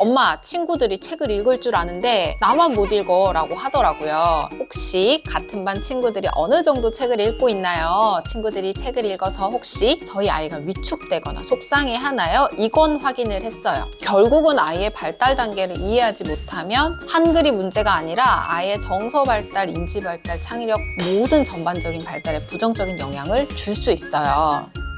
엄마, 친구들이 책을 읽을 줄 아는데 나만 못 읽어 라고 하더라고요. 혹시 같은 반 친구들이 어느 정도 책을 읽고 있나요? 친구들이 책을 읽어서 혹시 저희 아이가 위축되거나 속상해 하나요? 이건 확인을 했어요. 결국은 아이의 발달 단계를 이해하지 못하면 한글이 문제가 아니라 아이의 정서 발달, 인지 발달, 창의력 모든 전반적인 발달에 부정적인 영향을 줄 수 있어요.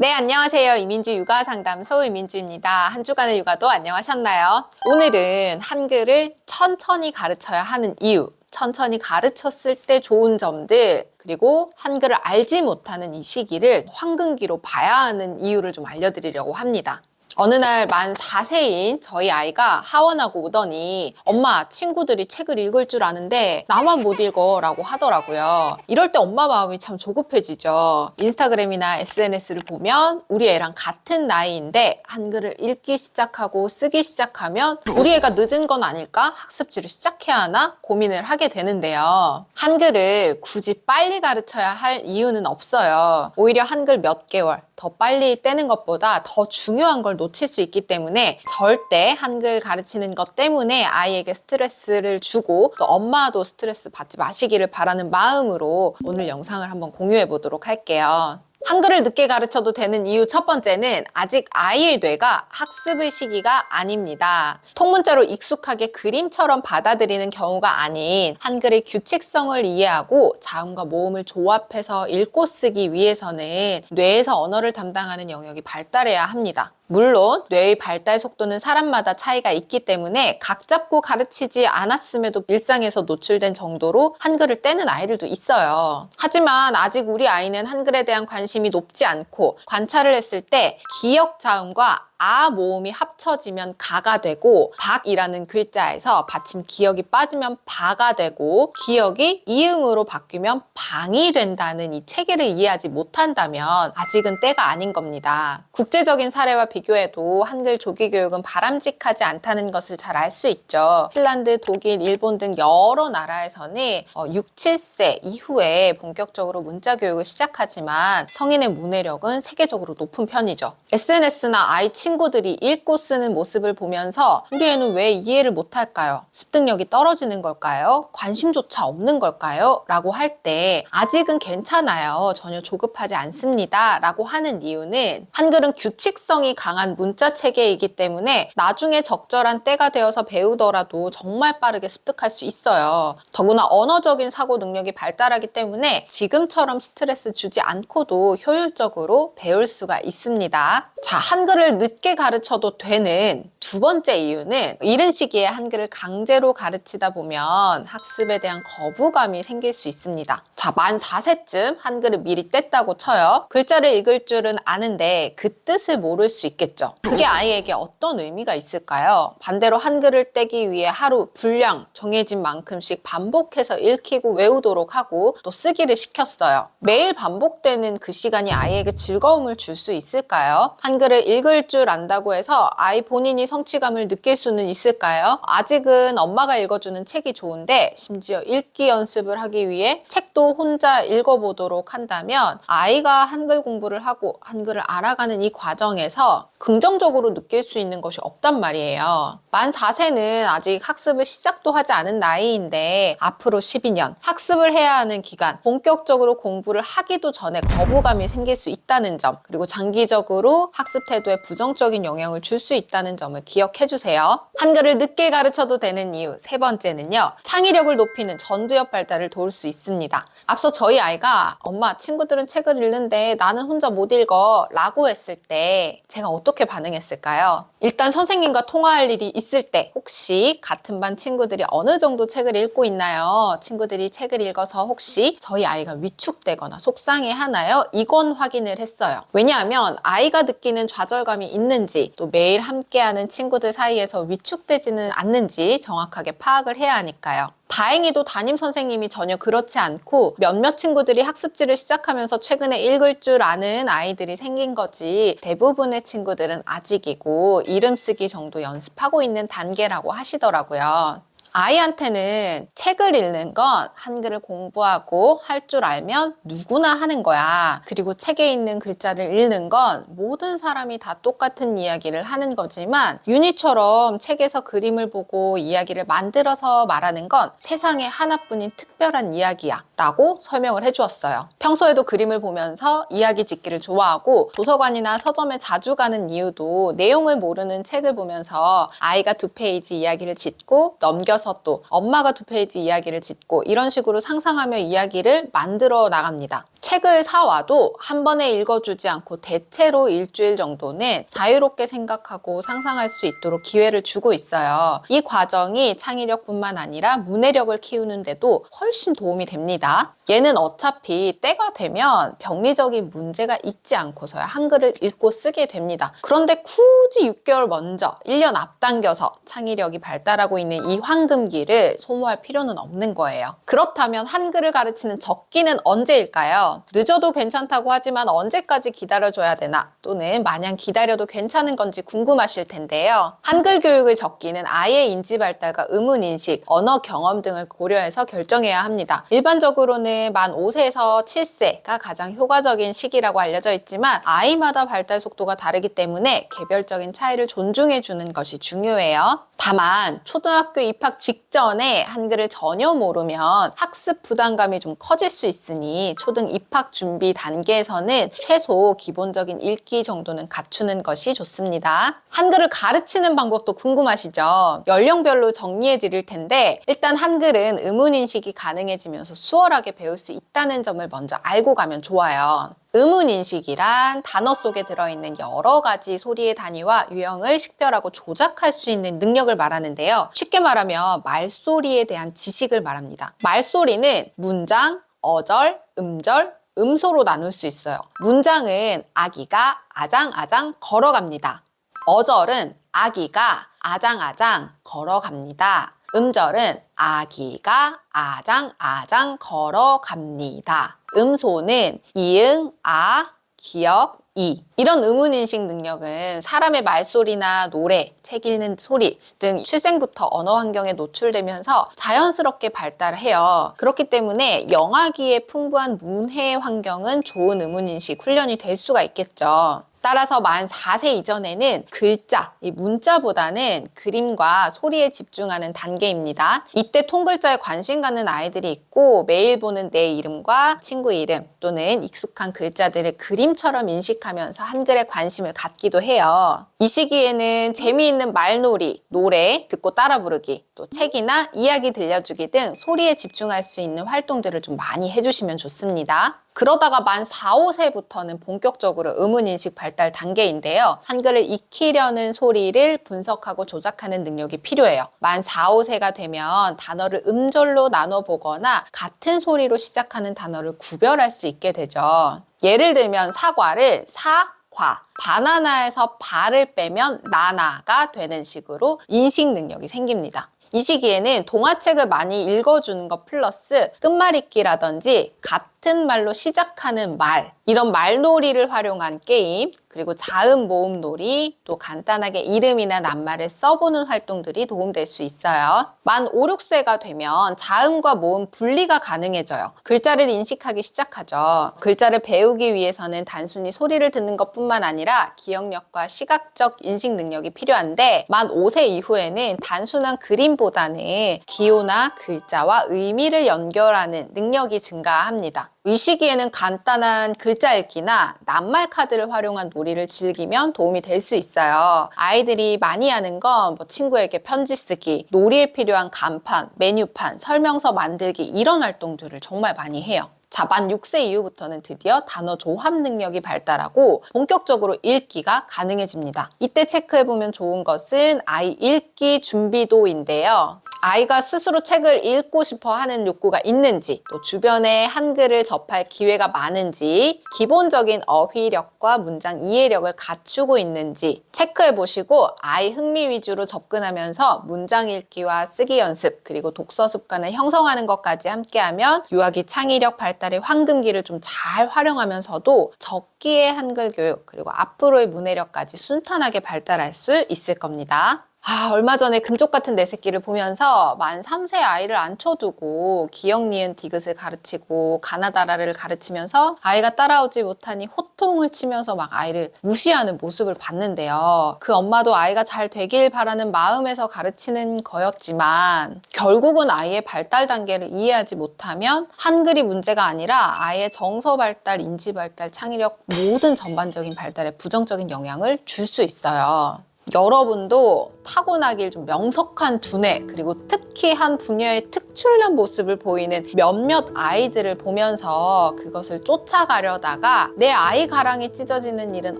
네, 안녕하세요. 이민주 육아 상담소 이민주입니다. 한 주간의 육아도 안녕하셨나요? 오늘은 한글을 천천히 가르쳐야 하는 이유, 천천히 가르쳤을 때 좋은 점들, 그리고 한글을 알지 못하는 이 시기를 황금기로 봐야 하는 이유를 좀 알려드리려고 합니다. 어느 날 만 4세인 저희 아이가 하원하고 오더니 엄마 친구들이 책을 읽을 줄 아는데 나만 못 읽어 라고 하더라고요. 이럴 때 엄마 마음이 참 조급해지죠. 인스타그램이나 SNS를 보면 우리 애랑 같은 나이인데 한글을 읽기 시작하고 쓰기 시작하면 우리 애가 늦은 건 아닐까? 학습지를 시작해야 하나? 고민을 하게 되는데요. 한글을 굳이 빨리 가르쳐야 할 이유는 없어요. 오히려 한글 몇 개월, 더 빨리 떼는 것보다 더 중요한 걸 놓칠 수 있기 때문에 절대 한글 가르치는 것 때문에 아이에게 스트레스를 주고 또 엄마도 스트레스 받지 마시기를 바라는 마음으로 오늘 영상을 한번 공유해 보도록 할게요. 한글을 늦게 가르쳐도 되는 이유 첫 번째는 아직 아이의 뇌가 학습의 시기가 아닙니다. 통문자로 익숙하게 그림처럼 받아들이는 경우가 아닌 한글의 규칙성을 이해하고 자음과 모음을 조합해서 읽고 쓰기 위해서는 뇌에서 언어를 담당하는 영역이 발달해야 합니다. 물론 뇌의 발달 속도는 사람마다 차이가 있기 때문에 각 잡고 가르치지 않았음에도 일상에서 노출된 정도로 한글을 떼는 아이들도 있어요. 하지만 아직 우리 아이는 한글에 대한 관심이 높지 않고 관찰을 했을 때 기억 자음과 아 모음이 합쳐지면 가가 되고 박이라는 글자에서 받침 기억이 빠지면 바가 되고 기억이 이응으로 바뀌면 방이 된다는 이 체계를 이해하지 못한다면 아직은 때가 아닌 겁니다. 국제적인 사례와 비교해도 한글 조기 교육은 바람직하지 않다는 것을 잘 알 수 있죠. 핀란드, 독일, 일본 등 여러 나라에서는 6, 7세 이후에 본격적으로 문자 교육을 시작하지만 성인의 문해력은 세계적으로 높은 편이죠. SNS나 아이 친구 들이 읽고 쓰는 모습을 보면서 우리 애는 왜 이해를 못할까요? 습득력이 떨어지는 걸까요? 관심조차 없는 걸까요? 라고 할 때 아직은 괜찮아요. 전혀 조급하지 않습니다. 라고 하는 이유는 한글은 규칙성이 강한 문자 체계이기 때문에 나중에 적절한 때가 되어서 배우더라도 정말 빠르게 습득할 수 있어요. 더구나 언어적인 사고 능력이 발달하기 때문에 지금처럼 스트레스 주지 않고도 효율적으로 배울 수가 있습니다. 자, 한글을 늦게 가르쳐도 되는 두 번째 이유는 이른 시기에 한글을 강제로 가르치다 보면 학습에 대한 거부감이 생길 수 있습니다. 자, 만 4세쯤 한글을 미리 뗐다고 쳐요. 글자를 읽을 줄은 아는데 그 뜻을 모를 수 있겠죠. 그게 아이에게 어떤 의미가 있을까요? 반대로 한글을 떼기 위해 하루 분량 정해진 만큼씩 반복해서 읽히고 외우도록 하고 또 쓰기를 시켰어요. 매일 반복되는 그 시간이 아이에게 즐거움을 줄 수 있을까요? 한글을 읽을 줄 안다고 해서 아이 본인이 성취감을 느낄 수는 있을까요? 아직은 엄마가 읽어주는 책이 좋은데 심지어 읽기 연습을 하기 위해 책도 혼자 읽어보도록 한다면 아이가 한글 공부를 하고 한글을 알아가는 이 과정에서 긍정적으로 느낄 수 있는 것이 없단 말이에요. 만 4세는 아직 학습을 시작도 하지 않은 나이인데 앞으로 12년 학습을 해야 하는 기간 본격적으로 공부를 하기도 전에 거부감이 생길 수 있다는 점 그리고 장기적으로 학습 태도에 부정적인 영향을 줄 수 있다는 점을 기억해 주세요. 한글을 늦게 가르쳐도 되는 이유 세 번째는요. 창의력을 높이는 전두엽 발달을 도울 수 있습니다. 앞서 저희 아이가 엄마 친구들은 책을 읽는데 나는 혼자 못 읽어 라고 했을 때 제가 어떻게 반응했을까요? 일단 선생님과 통화할 일이 있을 때 혹시 같은 반 친구들이 어느 정도 책을 읽고 있나요? 친구들이 책을 읽어서 혹시 저희 아이가 위축되거나 속상해 하나요? 이건 확인을 했어요. 왜냐하면 아이가 느끼는 좌절감이 있는지 또 매일 함께하는 친구들 사이에서 위축되지는 않는지 정확하게 파악을 해야 하니까요. 다행히도 담임 선생님이 전혀 그렇지 않고 몇몇 친구들이 학습지를 시작하면서 최근에 읽을 줄 아는 아이들이 생긴 거지 대부분의 친구들은 아직이고 이름 쓰기 정도 연습하고 있는 단계라고 하시더라고요. 아이한테는 책을 읽는 건 한글을 공부하고 할 줄 알면 누구나 하는 거야. 그리고 책에 있는 글자를 읽는 건 모든 사람이 다 똑같은 이야기를 하는 거지만 윤희처럼 책에서 그림을 보고 이야기를 만들어서 말하는 건 세상에 하나뿐인 특별한 이야기야. 라고 설명을 해주었어요. 평소에도 그림을 보면서 이야기 짓기를 좋아하고 도서관이나 서점에 자주 가는 이유도 내용을 모르는 책을 보면서 아이가 두 페이지 이야기를 짓고 넘겨서 또 엄마가 두 페이지 이야기를 짓고 이런 식으로 상상하며 이야기를 만들어 나갑니다. 책을 사와도 한 번에 읽어주지 않고 대체로 일주일 정도는 자유롭게 생각하고 상상할 수 있도록 기회를 주고 있어요. 이 과정이 창의력뿐만 아니라 문해력을 키우는데도 훨씬 도움이 됩니다. 얘는 어차피 때가 되면 병리적인 문제가 있지 않고서야 한글을 읽고 쓰게 됩니다. 그런데 굳이 6개월 먼저 1년 앞당겨서 창의력이 발달하고 있는 이 황금기를 소모할 필요 는 없는 거예요. 그렇다면 한글을 가르치는 적기는 언제일까요? 늦어도 괜찮다고 하지만 언제까지 기다려줘야 되나? 또는 마냥 기다려도 괜찮은 건지 궁금하실 텐데요. 한글 교육의 적기는 아이의 인지 발달과 의문 인식, 언어 경험 등을 고려해서 결정해야 합니다. 일반적으로는 만 5세에서 7세가 가장 효과적인 시기라고 알려져 있지만 아이마다 발달 속도가 다르기 때문에 개별적인 차이를 존중해 주는 것이 중요해요. 다만 초등학교 입학 직전에 한글을 전혀 모르면 학습 부담감이 좀 커질 수 있으니 초등 입학 준비 단계에서는 최소 기본적인 읽기 정도는 갖추는 것이 좋습니다. 한글을 가르치는 방법도 궁금하시죠? 연령별로 정리해 드릴 텐데 일단 한글은 의문 인식이 가능해지면서 수월하게 배울 수 있다는 점을 먼저 알고 가면 좋아요. 의문인식이란 단어 속에 들어있는 여러 가지 소리의 단위와 유형을 식별하고 조작할 수 있는 능력을 말하는데요. 쉽게 말하면 말소리에 대한 지식을 말합니다. 말소리는 문장, 어절, 음절, 음소로 나눌 수 있어요. 문장은 아기가 아장아장 걸어갑니다. 어절은 아기가 아장아장 걸어갑니다. 음절은 아기가 아장 아장 걸어갑니다. 음소는 이응, 아, 기역, 이. 이런 의문 인식 능력은 사람의 말소리나 노래, 책 읽는 소리 등 출생부터 언어 환경에 노출되면서 자연스럽게 발달해요. 그렇기 때문에 영아기에 풍부한 문해 환경은 좋은 의문 인식 훈련이 될 수가 있겠죠. 따라서 만 4세 이전에는 글자, 이 문자보다는 그림과 소리에 집중하는 단계입니다. 이때 통글자에 관심 갖는 아이들이 있고 매일 보는 내 이름과 친구 이름 또는 익숙한 글자들을 그림처럼 인식하면서 한글에 관심을 갖기도 해요. 이 시기에는 재미있는 말놀이, 노래, 듣고 따라 부르기, 또 책이나 이야기 들려주기 등 소리에 집중할 수 있는 활동들을 좀 많이 해주시면 좋습니다. 그러다가 만 4, 5세부터는 본격적으로 의문인식 발달 단계인데요. 한글을 익히려는 소리를 분석하고 조작하는 능력이 필요해요. 만 4, 5세가 되면 단어를 음절로 나눠보거나 같은 소리로 시작하는 단어를 구별할 수 있게 되죠. 예를 들면 사과를 사, 과. 바나나에서 바를 빼면 나나가 되는 식으로 인식 능력이 생깁니다. 이 시기에는 동화책을 많이 읽어주는 것 플러스 끝말잇기라든지 같 은 말로 시작하는 말 이런 말놀이를 활용한 게임 그리고 자음 모음 놀이 또 간단하게 이름이나 낱말을 써보는 활동들이 도움될 수 있어요. 만 5, 6세가 되면 자음과 모음 분리가 가능해져요. 글자를 인식하기 시작하죠. 글자를 배우기 위해서는 단순히 소리를 듣는 것뿐만 아니라 기억력과 시각적 인식 능력이 필요한데 만 5세 이후에는 단순한 그림보다는 기호나 글자와 의미를 연결하는 능력이 증가합니다. 이 시기에는 간단한 글자 읽기나 낱말 카드를 활용한 놀이를 즐기면 도움이 될 수 있어요. 아이들이 많이 하는 건 뭐 친구에게 편지 쓰기, 놀이에 필요한 간판, 메뉴판, 설명서 만들기 이런 활동들을 정말 많이 해요. 자, 만 6세 이후부터는 드디어 단어 조합 능력이 발달하고 본격적으로 읽기가 가능해집니다. 이때 체크해보면 좋은 것은 아이 읽기 준비도인데요. 아이가 스스로 책을 읽고 싶어 하는 욕구가 있는지, 또 주변에 한글을 접할 기회가 많은지, 기본적인 어휘력과 문장 이해력을 갖추고 있는지 체크해 보시고 아이 흥미 위주로 접근하면서 문장 읽기와 쓰기 연습, 그리고 독서 습관을 형성하는 것까지 함께하면 유아기 창의력 발달의 황금기를 좀 잘 활용하면서도 적기의 한글 교육, 그리고 앞으로의 문해력까지 순탄하게 발달할 수 있을 겁니다. 아, 얼마 전에 금쪽 같은 내 새끼를 보면서 만 3세 아이를 앉혀두고 기역, 니은, 디귿을 가르치고 가나다라를 가르치면서 아이가 따라오지 못하니 호통을 치면서 막 아이를 무시하는 모습을 봤는데요. 그 엄마도 아이가 잘 되길 바라는 마음에서 가르치는 거였지만 결국은 아이의 발달 단계를 이해하지 못하면 한글이 문제가 아니라 아이의 정서 발달, 인지 발달, 창의력 모든 전반적인 발달에 부정적인 영향을 줄 수 있어요. 여러분도 타고나길 좀 명석한 두뇌 그리고 특히 한 분야의 특출난 모습을 보이는 몇몇 아이들을 보면서 그것을 쫓아가려다가 내 아이 가랑이 찢어지는 일은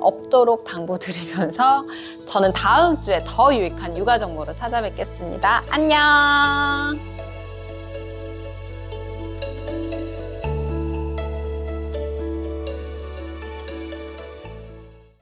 없도록 당부드리면서 저는 다음 주에 더 유익한 육아 정보로 찾아뵙겠습니다. 안녕!